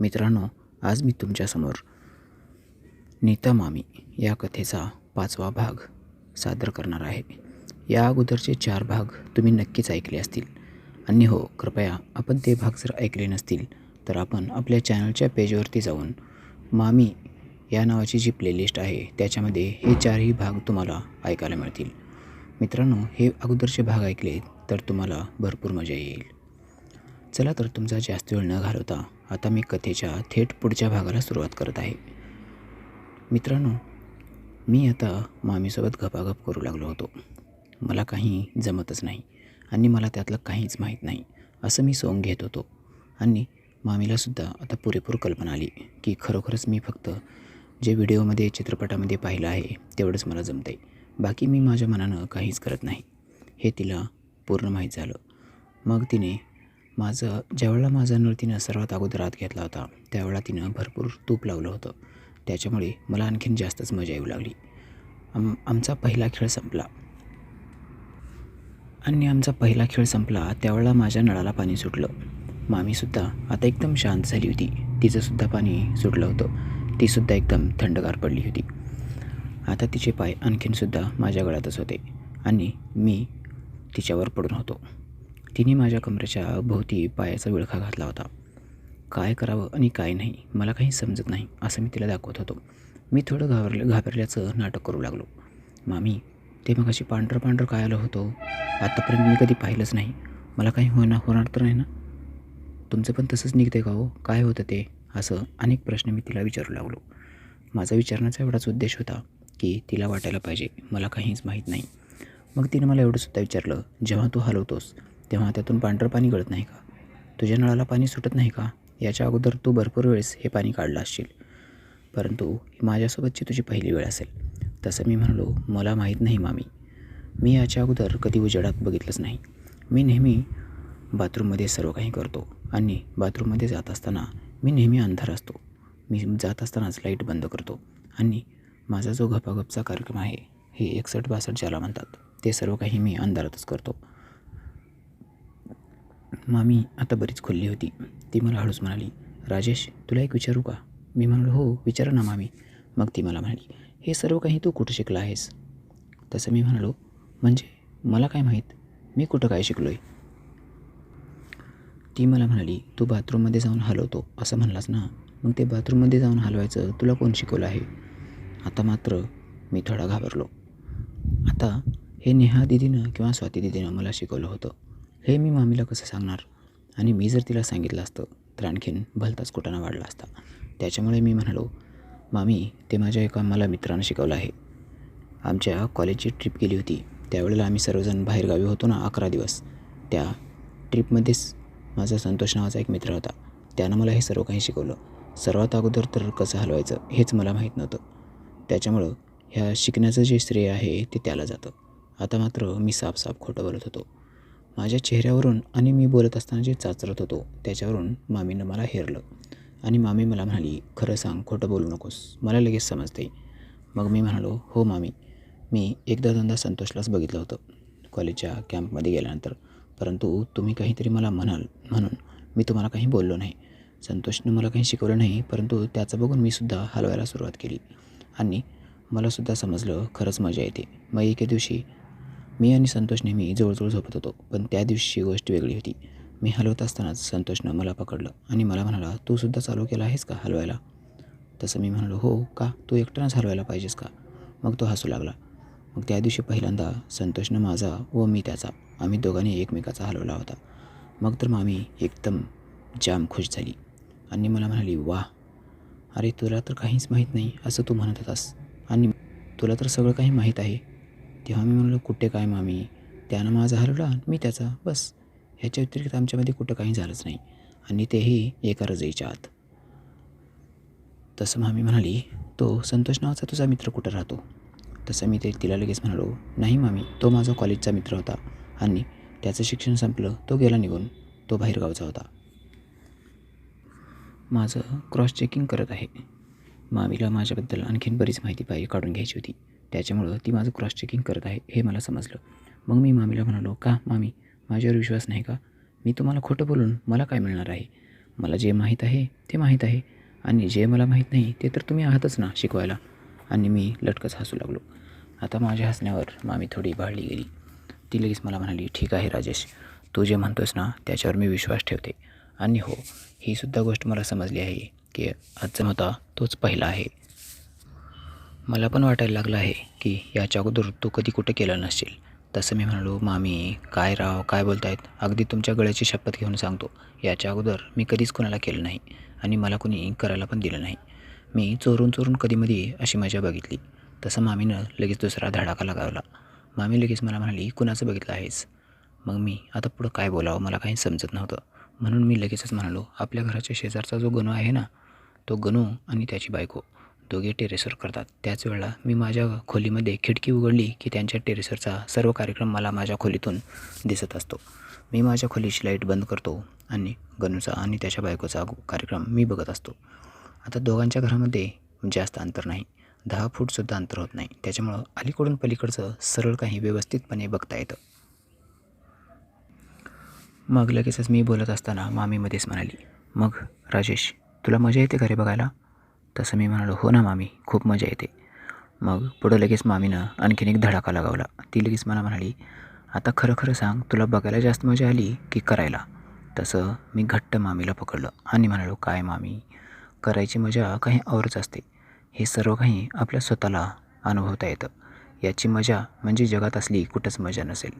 मित्रांनो आज मी तुमच्यासमोर नीता मामी या कथेचा पाचवा भाग सादर करणार आहे. या अगोदरचे चार भाग तुम्ही नक्कीच ऐकले असतील. आणि हो कृपया आपण ते भाग जर ऐकले नसतील तर आपण आपल्या चॅनलच्या पेजवरती जाऊन मामी या नावाची जी प्लेलिस्ट आहे त्याच्यामध्ये हे चारही भाग तुम्हाला ऐकायला मिळतील. मित्रांनो हे अगोदरचे भाग ऐकले तर तुम्हाला भरपूर मजा येईल. चला तर तुमचा जास्त वेळ न घालवता आता मी कथेच्या थेट पुढच्या भागाला सुरुवात करत आहे. मित्रांनो मी आता मामीसोबत गपागप करू लागलो होतो. मला काही जमतच नाही आणि मला त्यातलं काहीच माहीत नाही असं मी सोंग घेत होतो. आणि मामीलासुद्धा आता पुरेपूर कल्पना आली की खरोखरच मी फक्त जे व्हिडिओमध्ये चित्रपटामध्ये पाहिलं आहे तेवढंच मला जमतं आहे बाकी मी माझ्या मनानं काहीच करत नाही. हे तिला पूर्ण माहीत झालं. मग तिने माझं ज्यावेळेला माझा नळ तिनं सर्वात अगोदर आत घेतला होता त्यावेळेला तिनं भरपूर तूप लावलं होतं. त्याच्यामुळे मला आणखीन जास्तच मजा येऊ लागली. आम आमचा पहिला खेळ संपला. आणि आमचा पहिला खेळ संपला त्यावेळेला माझ्या नळाला पाणी सुटलं. मामीसुद्धा आता एकदम शांत झाली होती. तिचंसुद्धा पाणी सुटलं होतं. तीसुद्धा एकदम थंडगार पडली होती. आता तिचे पाय आणखीनसुद्धा माझ्या गळ्यातच होते. आणि मी तिच्यावर पडून होतो. तिने माझ्या कमरेच्या भोवती पायाचा विळखा घातला होता. काय करावं आणि काय नाही मला काही समजत नाही असं मी तिला दाखवत होतो. मी थोडं घाबरले घाबरल्याचं नाटक करू लागलो. मामी ते मग अशी पांढरं पांढरं काय आलं होतं? आत्तापर्यंत मी कधी पाहिलंच नाही. मला काही होणार होणार तर नाही ना? तुमचं पण तसंच निघते का हो? काय होतं ते? असं अनेक प्रश्न मी तिला विचारू लागलो. माझा विचारण्याचा एवढाच उद्देश होता की तिला वाटायला पाहिजे मला काहीच माहीत नाही. मग तिने मला एवढंसुद्धा विचारलं जेव्हा तू हलवतोस तेव्हा त्यातून पांढरं पाणी गळत नाही का? तुझ्या नळाला पाणी सुटत नाही का? याच्या अगोदर तू भरपूर वेळेस हे पाणी काढलं असशील. परंतु ही माझ्यासोबतची तुझी पहिली वेळ असेल. तसं मी म्हणालो मला माहीत नाही मामी. मी याच्या अगोदर कधी उजेडात बघितलंच नाही. मी नेहमी बाथरूममध्ये सर्व काही करतो आणि बाथरूममध्ये जात असताना मी नेहमी अंधार असतो. मी जात असतानाच लाइट बंद करतो आणि माझा जो घपाघपचा कार्यक्रम आहे हे एकसष्ट बासष्ट ज्याला म्हणतात ते सर्व काही मी अंधारातच करतो. मामी आता बरीच खुलली होती. ती मला हळूच म्हणाली राजेश तुला एक विचारू का? मी म्हणालो हो विचारा ना मामी. मग ती मला म्हणाली हे सर्व काही तू कुठं शिकला आहेस? तसं मी म्हणालो म्हणजे मला काय माहीत? मी कुठं काय शिकलो आहे ती मला म्हणाली तू बाथरूममध्ये जाऊन हलवतो असं म्हणलास ना? मग ते बाथरूममध्ये जाऊन हलवायचं तुला कोण शिकवलं आहे? आता मात्र मी थोडा घाबरलो. आता हे नेहा दिदीनं किंवा स्वाती दिदीनं मला शिकवलं होतं. हे मी मामीला कसं सांगणार? आणि मी जर तिला सांगितलं असतं तर आणखीन भलताच कुटाणा वाढला असता. त्याच्यामुळे मी म्हणालो मामी ते माझ्या एका मला मित्रानं शिकवलं आहे. आमच्या कॉलेजची ट्रिप गेली होती. त्यावेळेला आम्ही सर्वजण बाहेरगावी होतो ना अकरा दिवस. त्या ट्रिपमध्येच माझा संतोष नावाचा एक मित्र होता. त्यानं मला हे सर्व काही शिकवलं. सर्वात अगोदर तर कसं हलवायचं हेच मला माहीत नव्हतं. त्याच्यामुळं ह्या शिकण्याचं जे श्रेय आहे ते त्याला जातं. आता मात्र मी साफ साफ खोटं बोलत होतो. माझ्या चेहऱ्यावरून आणि मी बोलत असताना जे चाचरत होतो त्याच्यावरून मामीनं मला हेरलं. आणि मामी मला म्हणाली खरं सांग खोटं बोलू नकोस. मला लगेच समजते. मग मी म्हणालो हो मामी. मी एकदा दोनदा संतोषलाच बघितलं होतं कॉलेजच्या कॅम्पमध्ये गेल्यानंतर. परंतु तुम्ही काहीतरी मला म्हणाल म्हणून मी तुम्हाला काही बोललो नाही. संतोषनं मला काही शिकवलं नाही परंतु त्याचं बघून मी सुद्धा हलवायला सुरुवात केली. आणि मलासुद्धा समजलं खरंच मजा येते. मग एके दिवशी मी आणि संतोष नेहमी जवळजवळ झोपत होतो पण त्या दिवशी गोष्ट वेगळी होती. मी हलवत असतानाच संतोषनं मला पकडलं आणि मला म्हणाला तू सुद्धा चालू केला आहेस का हलवायला? तसं मी म्हणालो हो का? तू एकट्यानंच हलवायला पाहिजेस का? मग तो हसू लागला. मग त्या दिवशी पहिल्यांदा संतोषनं माझा व मी त्याचा आम्ही दोघांनी एकमेकाचा हलवला होता. मग तर मामी एकदम जाम खुश झाली आणि मला म्हणाली वा अरे तुला तर काहीच माहीत नाही असं तू म्हणत होतास आणि तुला तर सगळं काही माहीत आहे. तेव्हा मी म्हणलो कुठे काय मामी? त्यानं माझा हरवला मी त्याचा बस. ह्याच्या व्यतिरिक्त आमच्यामध्ये कुठं काही झालंच नाही. आणि तेही एका रजईच्या आत. तसं मामी म्हणाली तो संतोष नावाचा तुझा मित्र कुठं राहतो? तसं मी ते तिला लगेच म्हणालो नाही मामी तो माझा कॉलेजचा मित्र होता आणि त्याचं शिक्षण संपलं तो गेला निघून. तो बाहेरगावचा होता. माझं क्रॉस चेकिंग करत आहे. मामीला माझ्याबद्दल आणखीन बरीच माहिती पाहिजे काढून घ्यायची होती. त्याच्यामुळं ती माझं क्रॉस चेकिंग करत आहे हे मला समजलं. मग मी मामीला म्हणालो का मामी माझ्यावर विश्वास नाही का? मी तुम्हाला खोटं बोलून मला काय मिळणार आहे? मला जे माहीत आहे ते माहीत आहे. आणि जे मला माहीत नाही ते तर तुम्ही आहातच ना शिकवायला. आणि मी लटकच हसू लागलो. आता माझ्या हसण्यावर मामी थोडी भाळली गेली. ती लगेच मला म्हणाली ठीक आहे राजेश तू जे म्हणतोस ना त्याच्यावर मी विश्वास ठेवते. आणि हो ही सुद्धा गोष्ट मला समजली आहे की आजचा होता तोच पहिला आहे. मला पण वाटायला लागलं आहे की याच्या अगोदर तू कधी कुठं केलं नसशील तसं मी म्हणालो मामी काय राव काय बोलतायत? अगदी तुमच्या गळ्याची शपथ घेऊन सांगतो. याच्या अगोदर मी कधीच कोणाला केलं नाही आणि मला कोणी करायला पण दिलं नाही. मी चोरून चोरून कधीमधी अशी मजा बघितली. तसं मामीनं लगेच दुसरा धडाका लगावला. मामी लगेच मला म्हणाली कुणाचं बघितलं आहेस? मग मी आता पुढं काय बोलावं? मला काही समजत नव्हतं. म्हणून मी लगेचच म्हणालो आपल्या घराच्या शेजारचा जो गणू आहे ना तो गणू आणि त्याची बायको. दोघे टेरेसवर करतात. त्याच वेळेला मी माझ्या खोलीमध्ये खिडकी उघडली की त्यांच्या टेरेसवरचा सर्व कार्यक्रम मला माझ्या खोलीतून दिसत असतो. मी माझ्या खोलीची लाइट बंद करतो आणि गणूचा आणि त्याच्या बायकोचा कार्यक्रम मी बघत असतो. आता दोघांच्या घरामध्ये जास्त अंतर नाही. दहा फूटसुद्धा अंतर होत नाही. त्याच्यामुळं अलीकडून पलीकडचं सरळ काही व्यवस्थितपणे बघता येतं. मग लगेचच मी बोलत असताना मामीमध्येच म्हणाली मग राजेश तुला मजा येते का रे बघायला? तसं मी म्हणालो हो ना मामी खूप मजा येते. मग पुढं लगेच मामीनं आणखीन एक धडाका लगावला. ती लगेच मला म्हणाली आता खरं खरं सांग तुला बघायला जास्त मजा आली की करायला? तसं मी घट्ट मामीला पकडलं आणि म्हणालो काय मामी करायची मजा काही औरच असते. हे सर्व काही आपल्या स्वतःला अनुभवता येतं. याची मजा म्हणजे जगात असली कुठंच मजा नसेल.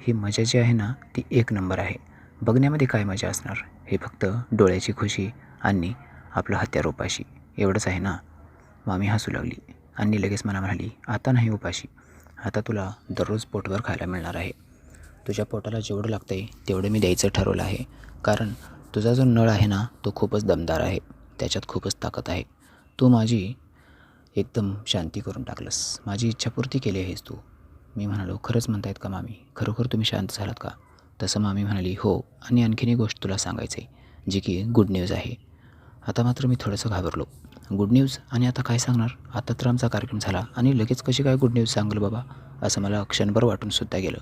ही मजा जी आहे ना ती एक नंबर आहे. बघण्यामध्ये काय मजा असणार? हे फक्त डोळ्याची खुशी आणि आपलं हत्यारोपाशी. एवढंच आहे ना? मामी हसू लागली. आणि लगेच मला म्हणाली आता नाही उपाशी. आता तुला दररोज पोटभर खायला मिळणार आहे. तुझ्या पोटाला जेवढं लागतं आहे तेवढं मी द्यायचं ठरवलं आहे. कारण तुझा जो नळ आहे ना तो खूपच दमदार आहे. त्याच्यात खूपच ताकद आहे. तू माझी एकदम शांती करून टाकलंस. माझी इच्छापूर्ती केली आहेस तू. मी म्हणालो खरंच म्हणतायत का मामी? खरोखर तुम्ही शांत झालात का? तसं मामी म्हणाली हो. आणि आणखीन एक गोष्ट तुला सांगायचं आहे जी की गुड न्यूज आहे. आता मात्र मी थोडंसं घाबरलो. गुड न्यूज आणि आता काय सांगणार? आता तर आमचा कार्यक्रम झाला आणि लगेच कशी काय गुड न्यूज सांगल बाबा? असं मला क्षणभर वाटून सुद्धा गेलं.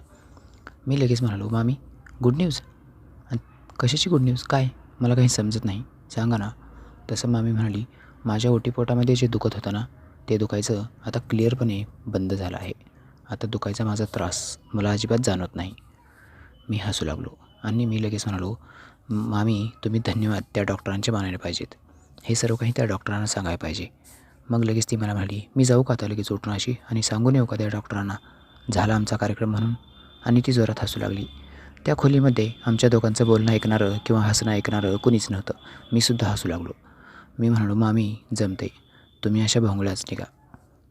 मी लगेच म्हणालो मामी गुड न्यूज आणि कशाची गुड न्यूज काय? मला काही समजत नाही. सांगा ना. तसं मामी म्हणाली माझ्या ओटीपोटामध्ये जे दुखत होतं ना ते दुखायचं आता क्लिअरपणे बंद झालं आहे. आता दुखायचा माझा त्रास मला अजिबात जाणवत नाही. मी हसू लागलो आणि मी लगेच म्हणालो मामी तुम्ही धन्यवाद त्या डॉक्टरांचे मानायला पाहिजेत. हे सर्व काही त्या डॉक्टरांना सांगायला पाहिजे. मग लगेच ती मला म्हणाली मी जाऊ का आता लगेच उठून अशी आणि सांगून येऊ का त्या डॉक्टरांना? झाला आमचा कार्यक्रम म्हणून. आणि ती जोरात हसू लागली. त्या खोलीमध्ये आमच्या दोघांचं बोलणं ऐकणारं किंवा हसणं ऐकणारं कुणीच नव्हतं. मी सुद्धा हसू लागलो. मी म्हणालो मामी जमते तुम्ही अशा भोंगळ्याच निघा.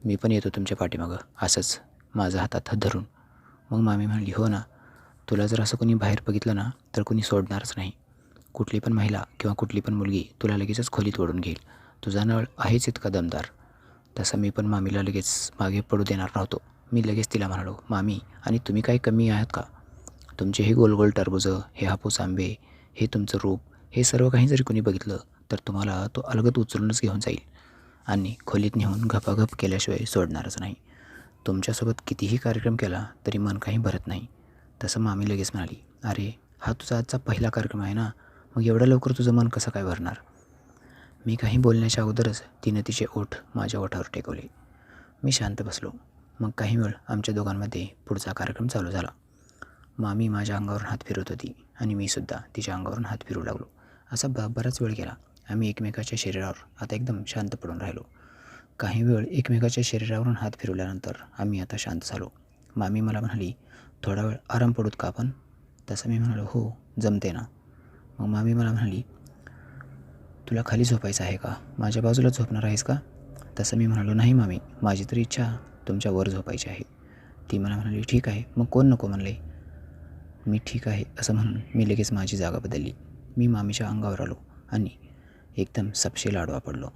मी पण येतो तुमच्या पाठीमागं. असंच माझा हातात हात धरून. मग मामी म्हणाली हो ना. तुला जर असं कोणी बाहेर बघितलं ना तर कोणी सोडणारच नाही. कुठली पण महिला किंवा कुठली पण मुलगी तुला लगेचच खोलीत ओढून घेईल. तुझा नळ आहेच इतका दमदार. तसं मी पण मामीला लगेच मागे पडू देणार नव्हतो. मी लगेच तिला म्हणालो मामी आणि तुम्ही काही कमी आहात का? तुमचे हे गोल गोल टरबुजं हे हापूस आंबे हे तुमचं रूप हे सर्व काही जरी कोणी बघितलं तर तुम्हाला तो अलगत उचलूनच घेऊन जाईल. आणि खोलीत नेऊन घपाघप केल्याशिवाय सोडणारच नाही. तुमच्यासोबत कितीही कार्यक्रम केला तरी मन काही भरत नाही. तसं मामी लगेच म्हणाली अरे हा तुझा आजचा पहिला कार्यक्रम आहे ना? मग एवढं लवकर तुझं मन कसं काय भरणार? मी काही बोलण्याच्या अगोदरच तिनं तिचे ओठ माझ्या ओठावर टेकवले. मी शांत बसलो. मग काही वेळ आमच्या दोघांमध्ये पुढचा कार्यक्रम चालू झाला. मामी माझ्या अंगावरून हात फिरवत होती आणि मी सुद्धा तिच्या अंगावरून हात फिरू लागलो. असा ब बराच वेळ गेला. आम्ही एकमेकाच्या शरीरावर आता एकदम शांत पडून राहिलो. काही वेळ एकमेकाच्या शरीरावरून हात फिरवल्यानंतर आम्ही आता शांत झालो. मामी मला म्हणाली थोडा वेळ आराम पडूत का आपण तसं मी म्हणालो हो जमते ना. मग मामी मला म्हणाली तुला खाली झोपायचं आहे का? माझ्या बाजूला झोपणार आहेस का? तसं मी म्हणालो नाही मामी माझी तरी इच्छा तुमच्या वर झोपायची आहे. ती मला म्हणाली ठीक आहे मग कोण नको म्हणले? मी ठीक आहे असं म्हणून मी लगेच माझी जागा बदलली. मी मामीच्या अंगावर आलो आणि एकदम सपशेल आडवा पडलो.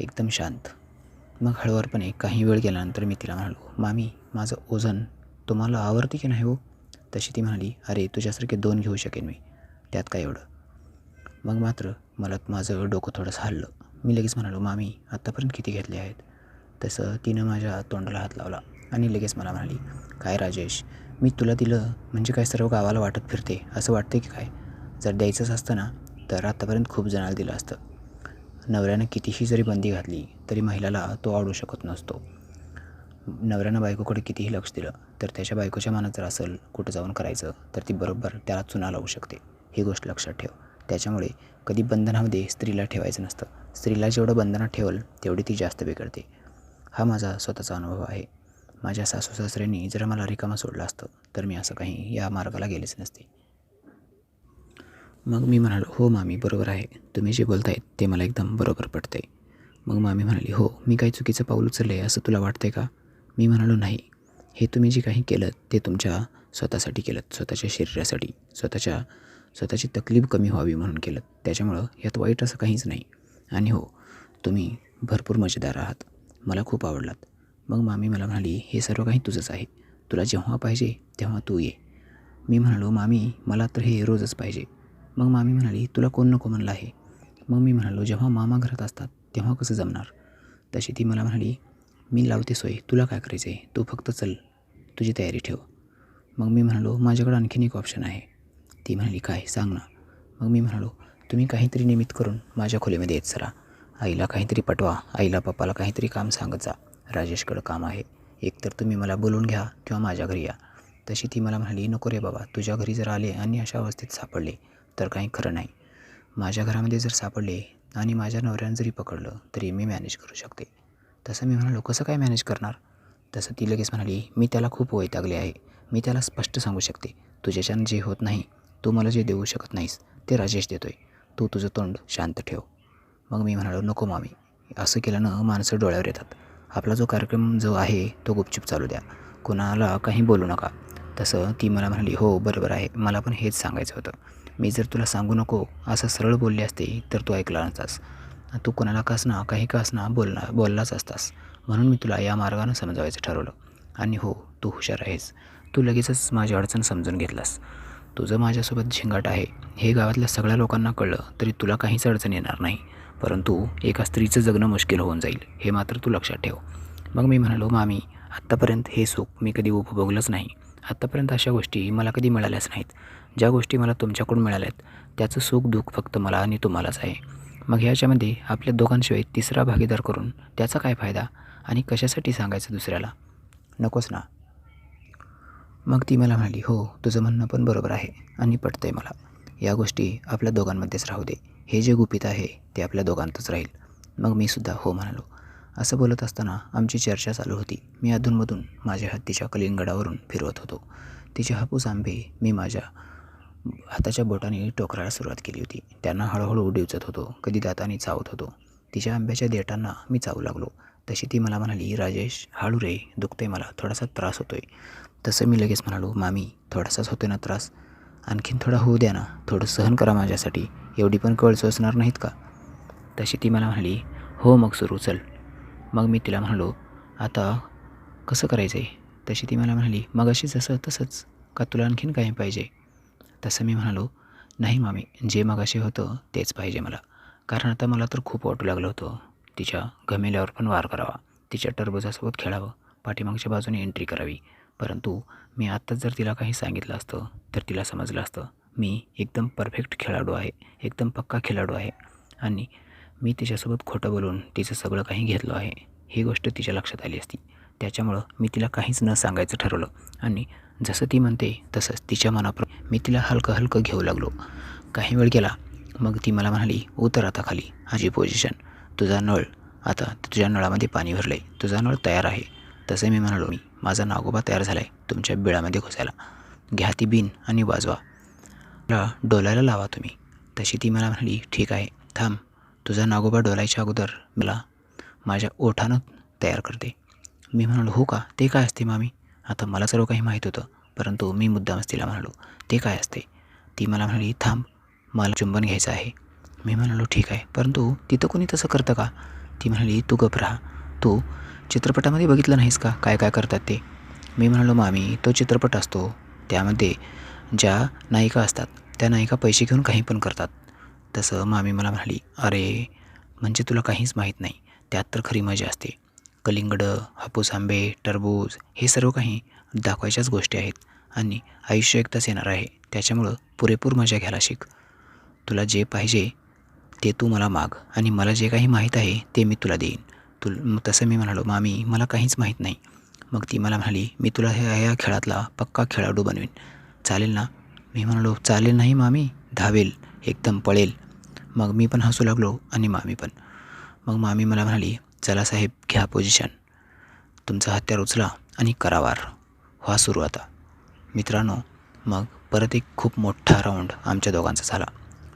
एकदम शांत. मग हळूवारपणे काही वेळ गेल्यानंतर मी तिला म्हणालो मामी माझं ओझन तुम्हाला आवडते की नाही हो? तशी ती म्हणाली अरे तुझ्यासारखे दोन घेऊ शकेन मी. त्यात काय एवढं? मग मात्र मला माझं डोकं थोडंसं हल्लं. मी लगेच म्हणालो मामी आत्तापर्यंत किती घेतले आहेत? तसं तिनं माझ्या तोंडाला हात लावला आणि लगेच मला म्हणाली काय राजेश मी तुला दिलं म्हणजे काय सर्व गावाला वाटत फिरते असं वाटते की काय? जर द्यायचंच असतं ना तर आत्तापर्यंत खूप जणाला दिलं असतं. नवऱ्यानं कितीही जरी बंदी घातली तरी महिलाला तो आवडू शकत नसतो. नवऱ्यानं बायकोकडे कितीही लक्ष दिलं तर त्याच्या बायकोच्या मनात जर असेल कुठं जाऊन करायचं तर ती बरोबर त्याला चुना लावू शकते. ही गोष्ट लक्षात ठेव. त्याच्यामुळे कधी बंधनामध्ये स्त्रीला ठेवायचं नसतं. स्त्रीला जेवढं बंधनात ठेवल तेवढी ती जास्त बिघडते. हा माझा स्वतःचा अनुभव आहे. माझ्या सासू सासऱ्यांनी जर मला रिकामा सोडलं असतं तर मी असं काही या मार्गाला गेलेच नसते. मग मी म्हणालो हो मामी बरोबर आहे. तुम्ही जे बोलतायत ते मला एकदम बरोबर पडते मग मामी म्हणाली हो मी काही चुकीचं पाऊल उचललं आहे असं तुला वाटतंय का? मी म्हणालो नाही. हे तुम्ही जे काही केलं ते तुमच्या स्वतःसाठी केलं स्वतःच्या शरीरासाठी स्वतःच्या स्वतःची तकलीफ कमी व्हावी म्हणून केलं. त्याच्यामुळं यात वाईट असं काहीच नाही. आणि हो तुम्ही भरपूर मजेदार आहात. मला खूप आवडलात. मग मामी मला म्हणाली हे सर्व काही तुझंच आहे. तुला जेव्हा पाहिजे तेव्हा तू ये. मी म्हणालो मामी मला तर हे रोजच पाहिजे. मग मामी म्हणाली तुला कोण नको म्हणलं आहे? मग मी म्हणालो जेव्हा मामा घरात असतात तेव्हा कसं जमणार? तशी ती मला म्हणाली मी लावते सोय. तुला काय करायचं आहे तू फक्त चल. तुझी तयारी ठेव. मग मी म्हणालो माझ्याकडं आणखीन एक ऑप्शन आहे. ती म्हणाली काय? सांग ना. मग मी म्हणालो तुम्ही काहीतरी निमित्त करून माझ्या खोलीमध्ये येत सरा आईला काहीतरी पटवा. आईला पप्पाला काहीतरी काम सांगत जा. राजेशकडं काम आहे. एकतर तुम्ही मला बोलवून घ्या किंवा माझ्या घरी या. तशी ती मला म्हणाली नको रे बाबा. तुझ्या घरी जर आले आणि अशा अवस्थेत सापडले तर काही खरं नाही. माझ्या घरामध्ये जर सापडले आणि माझ्या नवऱ्यानं जरी पकडलं तरी मी मॅनेज करू शकते. तसं मी म्हणालो कसं काय मॅनेज करणार? तसं ती लगेच म्हणाली मी त्याला खूप वैतागले आहे. मी त्याला स्पष्ट सांगू शकते. तुझ्याच्यानं जे होत नाही तू मला जे देऊ शकत नाहीस ते राजेश देतोय. तू तुझं तोंड शांत ठेव. मग मी म्हणालो नको मामी असं केल्यानं माणसं डोळ्यावर येतात. आपला जो कार्यक्रम जो आहे तो गुपचूप चालू द्या. कोणाला काही बोलू नका. तसं ती मला म्हणाली हो बरोबर आहे. मला पण हेच सांगायचं होतं. मी जर तुला सांगू नको असं सरळ बोलली असते तर तू ऐकला नसतास. तू कोणाला कास ना काही कास ना बोलणार बोललाच असतास. म्हणून मी तुला या मार्गानं समजावायचं ठरवलं. आणि हो तू हुशार आहेस. तू लगेचच माझी अडचण समजून घेतलास. तुझं माझ्यासोबत झिंगाट आहे हे गावातल्या सगळ्या लोकांना कळलं तरी तुला काहीच अडचण येणार नाही. परंतु एका स्त्रीचं जगणं मुश्किल होऊन जाईल हे मात्र तू लक्षात ठेव. मग मी म्हणालो मामी आत्तापर्यंत हे सुख मी कधी उपभोगलंच नाही. आत्तापर्यंत अशा गोष्टी मला कधी मिळाल्याच नाहीत. ज्या गोष्टी मला तुमच्याकडून मिळाल्यात त्याचं सुख दुःख फक्त मला आणि तुम्हालाच आहे. मग ह्याच्यामध्ये आपल्या दोघांशिवाय तिसरा भागीदार करून त्याचा काय फायदा? आणि कशासाठी सांगायचं दुसऱ्याला? नकोच ना. मग ती मला म्हणाली हो तुझं म्हणणं पण बरोबर आहे आणि पटतंय मला. या गोष्टी आपल्या दोघांमध्येच राहू दे. हे जे गुपित आहे ते आपल्या दोघांतच राहील. मग मी सुद्धा हो म्हणालो. असं बोलत असताना आमची चर्चा चालू होती. मी अधूनमधून माझ्या हत्तीच्या कलिंगडावरून फिरवत होतो. तिचे हापूस आंबे मी माझ्या हाताच्या बोटाने टोकरायला सुरुवात केली होती. त्यांना हळूहळू डिवचत होतो. कधी दाताने चावत होतो. तिच्या आंब्याच्या देठांना मी चावू लागलो. तशी ती मला म्हणाली राजेश हळू रे दुखते मला. थोडासा त्रास होतोय. तसं मी लगेच म्हणालो मामी थोडासाच होतो ना त्रास. आणखीन थोडा होऊ द्या ना. थोडं सहन करा माझ्यासाठी. एवढी पण कळ सोसणार नाहीत का? तशी ती मला म्हणाली हो मग सुरू चल. मग मी तिला म्हणालो आता कसं करायचं आहे तशी ती मला म्हणाली मग अशी जसं तसंच. का तुला आणखीन काही पाहिजे? तसं मी म्हणालो नाही मामी जे मगाशी होतं तेच पाहिजे मला. कारण आता मला तर खूप वाटू लागलं होतं. तिच्या घमेल्यावर पण वार करावा. तिच्या टरबुजासोबत खेळावं. पाठीमागच्या बाजूने एंट्री करावी. परंतु मी आत्ताच जर तिला काही सांगितलं असतं तर तिला समजलं असतं. मी एकदम परफेक्ट खेळाडू आहे एकदम पक्का खेळाडू आहे. आणि मी तिच्यासोबत खोटं बोलून तिचं सगळं काही घेतलं आहे ही गोष्ट तिच्या लक्षात आली असती. त्याच्यामुळं मी तिला काहीच न सांगायचं ठरवलं. आणि जसं ती म्हणते तसंच तिच्या मनाप्र मी तिला हलकं हलकं घेऊ लागलो. काही वेळ गेला मग ती मला म्हणाली उतर आता खाली माझी पोझिशन तुझा नळ आता तुझ्या नळामध्ये पाणी भरलं आहे तुझा नळ तयार आहे. तसे मी म्हणालो मी माझा नागोबा तयार झाला आहे तुमच्या बिळामध्ये घुसायला. घ्या ती बीन आणि वाजवा. मला डोलायला लावा तुम्ही. तशी ती मला म्हणाली ठीक आहे थांब. तुझा नागोबा डोलायच्या अगोदर मला माझ्या ओठानं तयार करते. मी म्हणालो हो का? ते काय असते मामी? आता मला सर्व काही माहीत होतं परंतु मी मुद्दामच तिला म्हणालो ते काय असते? ती मला म्हणाली थांब मला चुंबन घ्यायचं आहे. मी म्हणालो ठीक आहे परंतु तिथं कोणी तसं करतं का? ती म्हणाली तू गप राहा. तू चित्रपटामध्ये बघितलं नाहीस का? काय काय करतात ते? मी म्हणालो मामी तो चित्रपट असतो. त्यामध्ये ज्या नायिका असतात त्या नायिका पैसे घेऊन काही पण करतात. तसं मामी मला म्हणाली अरे म्हणजे तुला काहीच माहीत नाही. त्यात तर खरी मजा असते. कलिंगडं हापूस आंबे टरबूज हे सर्व काही दाखवायच्याच गोष्टी आहेत आणि आयुष्य एकदाच येणार आहे. त्याच्यामुळं पुरेपूर मजा घ्यायला शिक. तुला जे पाहिजे ते तू मला माग आणि मला जे काही माहीत आहे ते मी तुला देईन. तुल तसं मी म्हणालो मामी मला काहीच माहीत नाही. मग ती मला म्हणाली मी तुला ह्या या खेळातला पक्का खेळाडू बनवीन. चालेल ना. मी म्हणालो चालेल नाही मामी धावेल एकदम पळेल. मग मी पण हसू लागलो आणि मामी पण. मग मामी मला म्हणाली चला साहेब घ्या पोझिशन तुमचा हत्यार उचला आणि करावार. व्हा सुरू आता. मित्रांनो मग परत एक खूप मोठा राऊंड आमच्या दोघांचा झाला.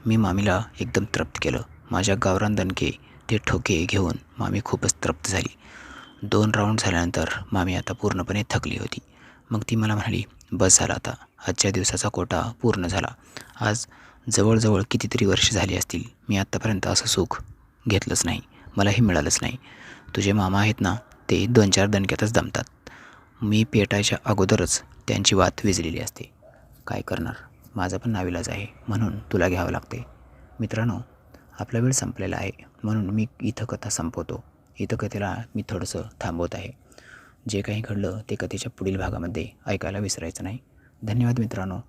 मी मामीला एकदम तृप्त केलं. माझ्या गावरान दणके ते ठोके घेऊन मामी खूपच तृप्त झाली. दोन राऊंड झाल्यानंतर मामी आता पूर्णपणे थकली होती. मग ती मला म्हणाली बस झाला आता. आजच्या दिवसाचा कोटा पूर्ण झाला. आज जवळजवळ कितीतरी वर्ष झाली असतील. मी आत्तापर्यंत असं सुख घेतलंच नाही. मलाही मिळालंच नाही. तुझे मामा आहेत ना ते दोन चार दणक्यातच दमतात. मी पेटायच्या अगोदरच त्यांची वात विजलेली असते. काय करणार? माझा पण नाविलाज आहे. म्हणून तुला घ्यावं लागते. मित्रांनो आपला वेळ संपलेला आहे. म्हणून मी इथं कथा संपवतो. इथं कथेला मी थोडंसं थांबवत आहे. जे काही घडलं ते कथेच्या पुढील भागामध्ये ऐकायला विसरायचं नाही. धन्यवाद मित्रांनो.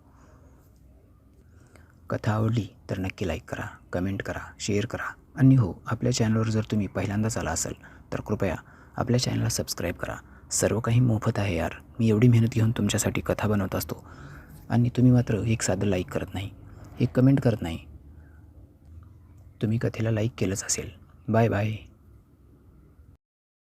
कथा आवडली तर नक्की लाईक करा कमेंट करा शेअर करा. आणि हो आपल्या चॅनलवर जर तुम्ही पहिल्यांदाच आला असाल तर कृपया आपल्या चॅनलला सबस्क्राईब करा. सर्व काही मोफत आहे यार. मी एवढी मेहनत घेऊन तुमच्यासाठी कथा बनवत असतो. आणि तुम्ही मात्र एक साधं लाईक करत नाही. एक कमेंट करत नाही. तुम्ही कथेला लाईक केलंच असेल. Bye bye.